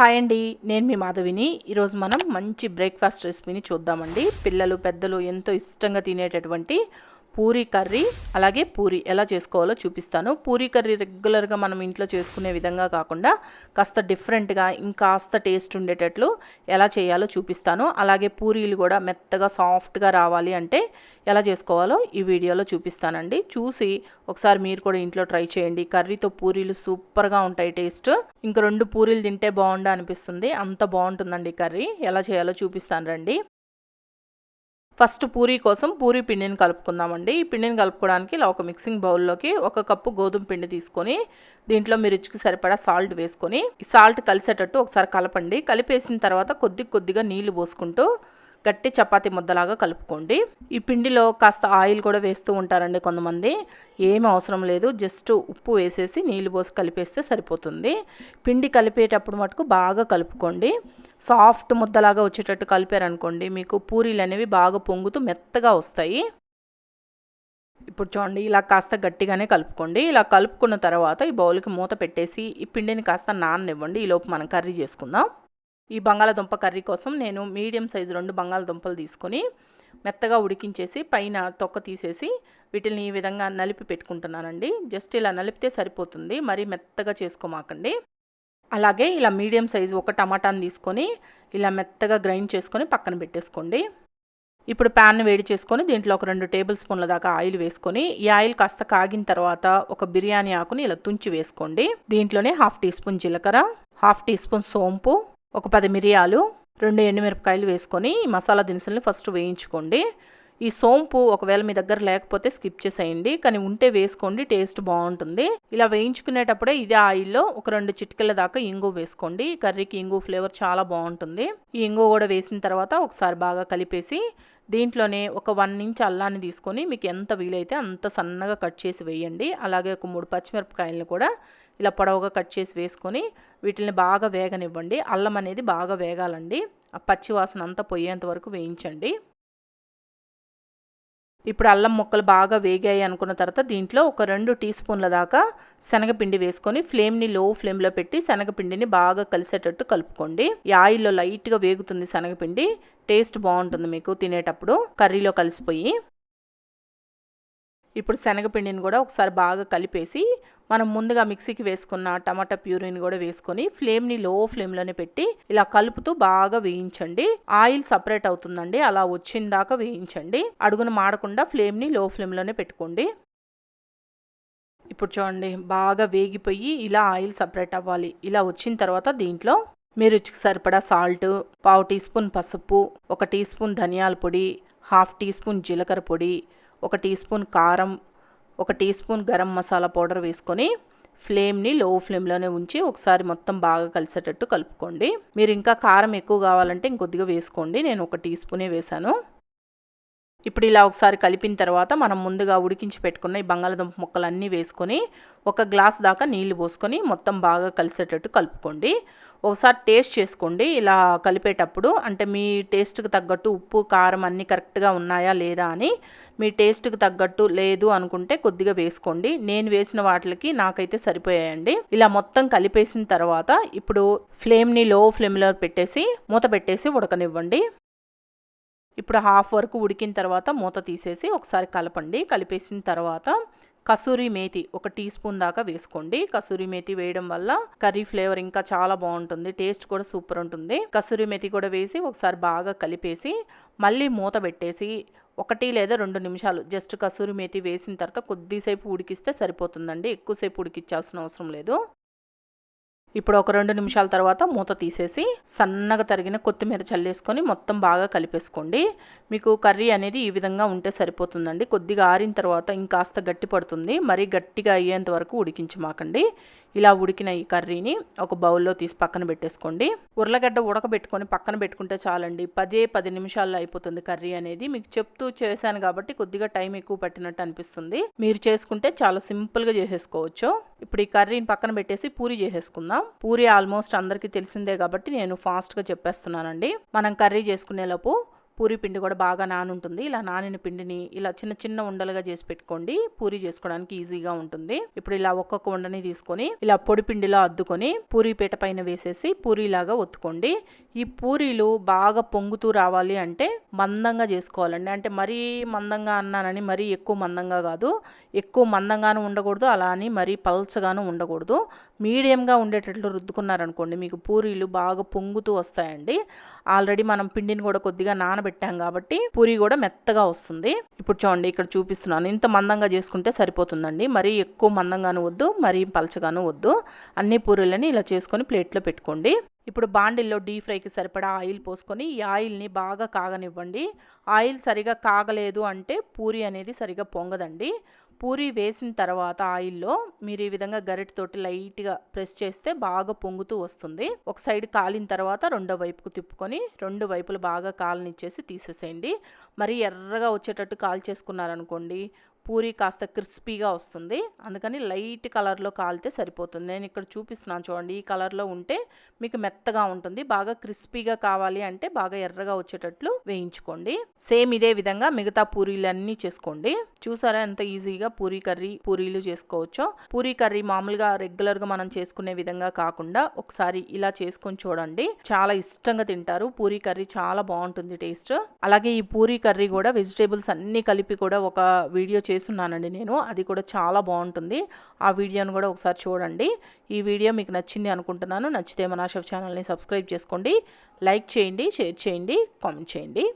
Hi అండి నేను మీ మాధవిని. ఈరోజు మనం మంచి బ్రేక్ఫాస్ట్ రెసిపీని చూద్దామండి. పిల్లలు పెద్దలు ఎంతో ఇష్టంగా తినేటటువంటి పూరీ కర్రీ అలాగే పూరి. ఎలా చేసుకోవాలో చూపిస్తాను. పూరీ కర్రీ రెగ్యులర్గా మనం ఇంట్లో చేసుకునే విధంగా కాకుండా కాస్త డిఫరెంట్గా ఇంకాస్త టేస్ట్ ఉండేటట్లు ఎలా చేయాలో చూపిస్తాను. అలాగే పూరీలు కూడా మెత్తగా సాఫ్ట్గా రావాలి అంటే ఎలా చేసుకోవాలో ఈ వీడియోలో చూపిస్తానండి. చూసి ఒకసారి మీరు కూడా ఇంట్లో ట్రై చేయండి. కర్రీతో పూరీలు సూపర్గా ఉంటాయి టేస్ట్. ఇంక రెండు పూరీలు తింటే బాగుండా అనిపిస్తుంది. అంత బాగుంటుందండి కర్రీ. ఎలా చేయాలో చూపిస్తాను రండి. ఫస్ట్ పూరీ కోసం పూరీ పిండిని కలుపుకుందామండి. ఈ పిండిని కలుపుకోవడానికి ఇలా ఒక మిక్సింగ్ బౌల్లోకి ఒక కప్పు గోధుమ పిండి తీసుకొని దీంట్లో మీరు రుచికి సరిపడా సాల్ట్ వేసుకొని సాల్ట్ కలిసేటట్టు ఒకసారి కలపండి. కలిపేసిన తర్వాత కొద్ది కొద్దిగా నీళ్ళు పోసుకుంటూ గట్టి చపాతీ ముద్దలాగా కలుపుకోండి. ఈ పిండిలో కాస్త ఆయిల్ కూడా వేస్తూ ఉంటారండి కొంతమంది. ఏమి అవసరం లేదు. జస్ట్ ఉప్పు వేసేసి నీళ్ళు పోసి కలిపేస్తే సరిపోతుంది. పిండి కలిపేటప్పుడు మటుకు బాగా కలుపుకోండి. సాఫ్ట్ ముద్దలాగా వచ్చేటట్టు కలిపారనుకోండి మీకు పూరీలు అనేవి బాగా పొంగుతూ మెత్తగా వస్తాయి. ఇప్పుడు చూడండి ఇలా కాస్త గట్టిగానే కలుపుకోండి. ఇలా కలుపుకున్న తర్వాత ఈ బౌల్కి మూత పెట్టేసి ఈ పిండిని కాస్త నాననివ్వండి. ఈలోపు మనం కర్రీ చేసుకుందాం. ఈ బంగాళదుంప కర్రీ కోసం నేను మీడియం సైజు రెండు బంగాళదుంపలు తీసుకొని మెత్తగా ఉడికించేసి పైన తొక్క తీసేసి వీటిని ఈ విధంగా నలిపి పెట్టుకుంటున్నానండి. జస్ట్ ఇలా నలిపితే సరిపోతుంది. మరీ మెత్తగా చేసుకోమాకండి. అలాగే ఇలా మీడియం సైజు ఒక టమాటాని తీసుకొని ఇలా మెత్తగా గ్రైండ్ చేసుకొని పక్కన పెట్టేసుకోండి. ఇప్పుడు ప్యాన్ వేడి చేసుకొని దీంట్లో ఒక రెండు టేబుల్ స్పూన్ల దాకా ఆయిల్ వేసుకొని ఈ ఆయిల్ కాస్త కాగిన తర్వాత ఒక బిర్యానీ ఆకుని ఇలా తుంచి వేసుకోండి. దీంట్లోనే హాఫ్ టీ స్పూన్ జీలకర్ర హాఫ్ టీ స్పూన్ సోంపు ఒక పది మిరియాలు రెండు ఎండుమిరపకాయలు వేసుకొని ఈ మసాలా దినుసుల్ని ఫస్ట్ వేయించుకోండి. ఈ సోంపు ఒకవేళ మీ దగ్గర లేకపోతే స్కిప్ చేసేయండి. కానీ ఉంటే వేసుకోండి టేస్ట్ బాగుంటుంది. ఇలా వేయించుకునేటప్పుడే ఇదే ఆయిల్లో ఒక రెండు చిటికల దాకా ఇంగు వేసుకోండి. కర్రీకి ఇంగు ఫ్లేవర్ చాలా బాగుంటుంది. ఈ ఇంగు కూడా వేసిన తర్వాత ఒకసారి బాగా కలిపేసి దీంట్లోనే ఒక వన్ ఇంచ్ అల్లాన్ని తీసుకొని మీకు ఎంత వీలైతే అంత సన్నగా కట్ చేసి వేయండి. అలాగే ఒక మూడు పచ్చిమిరపకాయలను కూడా ఇలా పొడవుగా కట్ చేసి వేసుకొని వీటిని బాగా వేగనివ్వండి. అల్లం అనేది బాగా వేగాలండి. ఆ పచ్చి వాసన అంతా పోయేంత వరకు వేయించండి. ఇప్పుడు అల్లం ముక్కలు బాగా వేగాయి అనుకున్న తర్వాత దీంట్లో ఒక రెండు టీ స్పూన్ల దాకా శనగపిండి వేసుకొని ఫ్లేమ్ని లో ఫ్లేమ్లో పెట్టి శనగపిండిని బాగా కలిసేటట్టు కలుపుకోండి. ఈ ఆయిల్లో లైట్గా వేగుతుంది శనగపిండి. టేస్ట్ బాగుంటుంది మీకు తినేటప్పుడు. కర్రీలో కలిసిపోయి. ఇప్పుడు శనగపిండిని కూడా ఒకసారి బాగా కలిపేసి మనం ముందుగా మిక్సీకి వేసుకున్న టమాటా ప్యూరీని కూడా వేసుకొని ఫ్లేమ్ని లో ఫ్లేమ్లోనే పెట్టి ఇలా కలుపుతూ బాగా వేయించండి. ఆయిల్ సపరేట్ అవుతుందండి. అలా వచ్చిన దాకా వేయించండి. అడుగున మాడకుండా ఫ్లేమ్ని లో ఫ్లేమ్లోనే పెట్టుకోండి. ఇప్పుడు చూడండి బాగా వేగిపోయి ఇలా ఆయిల్ సపరేట్ అవ్వాలి. ఇలా వచ్చిన తర్వాత దీంట్లో మీరు రుచికి సరిపడా సాల్ట్ పావు టీ స్పూన్ పసుపు ఒక టీ స్పూన్ ధనియాల పొడి హాఫ్ టీ స్పూన్ జీలకర్ర పొడి ఒక టీ స్పూన్ కారం ఒక teaspoon garam masala powder వేసుకొని ఫ్లేమ్ని లో ఫ్లేమ్లోనే ఉంచి ఒకసారి మొత్తం బాగా కలిసేటట్టు కలుపుకోండి. మీరు ఇంకా కారం ఎక్కువ కావాలంటే ఇంకొద్దిగా వేసుకోండి. నేను ఒక టీ స్పూనే వేశాను. ఇప్పుడు ఇలా ఒకసారి కలిపిన తర్వాత మనం ముందుగా ఉడికించి పెట్టుకున్న ఈ బంగాళదుంప ముక్కలన్నీ వేసుకొని ఒక గ్లాస్ దాకా నీళ్ళు పోసుకొని మొత్తం బాగా కలిసేటట్టు కలుపుకోండి. ఒకసారి టేస్ట్ చేసుకోండి. ఇలా కలిపేటప్పుడు అంటే మీ టేస్ట్కి తగ్గట్టు ఉప్పు కారం అన్నీ కరెక్ట్గా ఉన్నాయా లేదా అని మీ టేస్ట్కి తగ్గట్టు లేదు అనుకుంటే కొద్దిగా వేసుకోండి. నేను వేసిన వాటికి నాకైతే సరిపోయాయండి. ఇలా మొత్తం కలిపేసిన తర్వాత ఇప్పుడు ఫ్లేమ్ని లో ఫ్లేమ్లో పెట్టేసి మూత పెట్టేసి ఉడకనివ్వండి. ఇప్పుడు హాఫ్ వరకు ఉడికిన తర్వాత మూత తీసేసి ఒకసారి కలపండి. కలిపేసిన తర్వాత కసూరి మేతి ఒక టీ స్పూన్ దాకా వేసుకోండి. కసూరి మేతి వేయడం వల్ల కర్రీ ఫ్లేవర్ ఇంకా చాలా బాగుంటుంది. టేస్ట్ కూడా సూపర్ ఉంటుంది. కసూరి మేతి కూడా వేసి ఒకసారి బాగా కలిపేసి మళ్ళీ మూత పెట్టేసి ఒకటి లేదా రెండు నిమిషాలు జస్ట్ కసూరి మేతి వేసిన తర్వాత కొద్దిసేపు ఉడికిస్తే సరిపోతుందండి. ఎక్కువసేపు ఉడికించాల్సిన అవసరం లేదు. ఇప్పుడు ఒక రెండు నిమిషాల తర్వాత మూత తీసేసి సన్నగా తరిగిన కొత్తిమీర చల్లేసుకొని మొత్తం బాగా కలిపేసుకోండి. మీకు కర్రీ అనేది ఈ విధంగా ఉంటే సరిపోతుందండి. కొద్దిగా ఆరిన తర్వాత ఇంకాస్త గట్టి పడుతుంది. మరీ గట్టిగా అయ్యేంత వరకు ఉడికించమాకండి. ఇలా ఉడికిన ఈ కర్రీని ఒక బౌల్లో తీసి పక్కన పెట్టేసుకోండి. ఉర్లగడ్డ ఉడకబెట్టుకొని పక్కన పెట్టుకుంటే చాలండి. పదే పది నిమిషాల్లో అయిపోతుంది కర్రీ అనేది. మీకు చెప్తూ చేశాను కాబట్టి కొద్దిగా టైం ఎక్కువ పట్టినట్టు అనిపిస్తుంది. మీరు చేసుకుంటే చాలా సింపుల్గా చేసేసుకోవచ్చు. ఇప్పుడు ఈ కర్రీని పక్కన పెట్టేసి పూరి చేసేసుకుందాం. పూరి ఆల్మోస్ట్ అందరికీ తెలిసిందే కాబట్టి నేను ఫాస్ట్గా చెప్పేస్తున్నానండి. మనం కర్రీ చేసుకునేలోపు పూరి పిండి కూడా బాగా నానుంటుంది. ఇలా నానిన పిండిని ఇలా చిన్న చిన్న ఉండలుగా చేసి పెట్టుకోండి. పూరి చేసుకోవడానికి ఈజీగా ఉంటుంది. ఇప్పుడు ఇలా ఒక్కొక్క ఉండని తీసుకొని ఇలా పొడి పిండిలో అద్దుకొని పూరి పీట పైన వేసేసి పూరీలాగా ఒత్తుకోండి. ఈ పూరీలు బాగా పొంగుతూ రావాలి అంటే మందంగా చేసుకోవాలండి. అంటే మరీ మందంగా అన్నానని మరీ ఎక్కువ మందంగా కాదు. ఎక్కువ మందంగాను ఉండకూడదు. అలా అని మరీ పల్చగాను ఉండకూడదు. మీడియంగా ఉండేటట్లు రుద్దుకున్నారనుకోండి మీకు పూరీలు బాగా పొంగుతూ వస్తాయండి. ఆల్రెడీ మనం పిండిని కూడా కొద్దిగా నానబెట్టి కాబట్టి పూరి కూడా మెత్తగా వస్తుంది. ఇప్పుడు చూడండి ఇక్కడ చూపిస్తున్నాను. ఇంత మందంగా చేసుకుంటే సరిపోతుందండి. మరీ ఎక్కువ మందంగాను వద్దు మరీ పలచగాను వద్దు. అన్ని పూరీలని ఇలా చేసుకొని ప్లేట్లో పెట్టుకోండి. ఇప్పుడు బాండిల్లో డీప్ ఫ్రైకి సరిపడా ఆయిల్ పోసుకొని ఈ ఆయిల్ని బాగా కాగనివ్వండి. ఆయిల్ సరిగా కాగలేదు అంటే పూరి అనేది సరిగా పొంగదండి. పూరి వేసిన తర్వాత ఆయిల్లో మీరు ఈ విధంగా గరిటతోటి లైట్గా ప్రెస్ చేస్తే బాగా పొంగుతూ వస్తుంది. ఒక సైడ్ కాలిన తర్వాత రెండో వైపుకు తిప్పుకొని రెండు వైపులు బాగా కాలనిచ్చేసి తీసేసేయండి. మరి ఎర్రగా వచ్చేటట్టు కాల్ చేసుకున్నారనుకోండి పూరి కాస్త క్రిస్పీగా వస్తుంది. అందుకని లైట్ కలర్లో కాలితే సరిపోతుంది. నేను ఇక్కడ చూపిస్తున్నాను చూడండి. ఈ కలర్లో ఉంటే మీకు మెత్తగా ఉంటుంది. బాగా క్రిస్పీగా కావాలి అంటే బాగా ఎర్రగా వచ్చేటట్లు వేయించుకోండి. సేమ్ ఇదే విధంగా మిగతా పూరీలన్నీ చేసుకోండి. చూసారా ఎంత ఈజీగా పూరీ కర్రీ పూరీలు చేసుకోవచ్చో. పూరీ కర్రీ మామూలుగా రెగ్యులర్గా మనం చేసుకునే విధంగా కాకుండా ఒకసారి ఇలా చేసుకొని చూడండి. చాలా ఇష్టంగా తింటారు. పూరీ కర్రీ చాలా బాగుంటుంది టేస్ట్. అలాగే ఈ పూరీ కర్రీ కూడా వెజిటేబుల్స్ అన్నీ కలిపి కూడా ఒక వీడియో చేస్తున్నానండి నేను. అది కూడా చాలా బాగుంటుంది. ఆ వీడియోను కూడా ఒకసారి చూడండి. ఈ వీడియో మీకు నచ్చింది అనుకుంటున్నాను. నచ్చితే మన ఛానల్ని సబ్స్క్రైబ్ చేసుకోండి. లైక్ చేయండి షేర్ చేయండి కామెంట్ చేయండి.